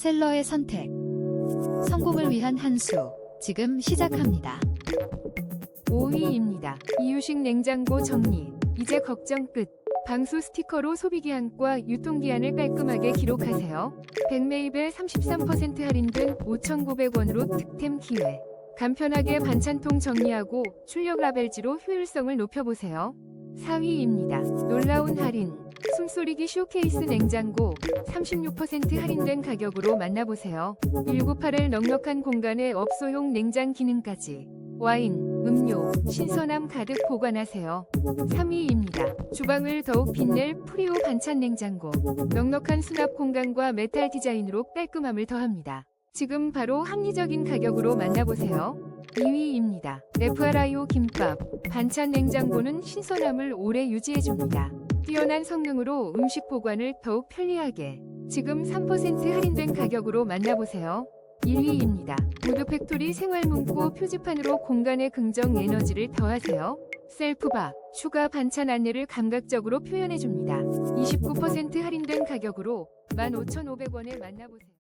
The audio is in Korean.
셀러의 선택. 성공을 위한 한 수. 지금 시작합니다. 5위입니다. 이유식 냉장고 정리. 이제 걱정 끝. 방수 스티커로 소비기한과 유통기한을 깔끔하게 기록하세요. 백메이벨 33% 할인된 5,900원으로 득템 기회. 간편하게 반찬통 정리하고 출력 라벨지로 효율성을 높여보세요. 4위입니다. 놀라운 할인. 숨소리기 쇼케이스 냉장고 36% 할인된 가격으로 만나보세요. 198을 넉넉한 공간에 업소용 냉장 기능까지. 와인, 음료, 신선함 가득 보관하세요. 3위입니다. 주방을 더욱 빛낼 프리오 반찬 냉장고. 넉넉한 수납 공간과 메탈 디자인으로 깔끔함을 더합니다. 지금 바로 합리적인 가격으로 만나보세요. 2위입니다. FRIO 김밥. 반찬 냉장고는 신선함을 오래 유지해줍니다. 뛰어난 성능으로 음식 보관을 더욱 편리하게. 지금 3% 할인된 가격으로 만나보세요. 1위입니다. 우드 팩토리 생활문구 표지판으로 공간에 긍정 에너지를 더하세요. 셀프바, 추가 반찬 안내를 감각적으로 표현해줍니다. 29% 할인된 가격으로 15,500원에 만나보세요.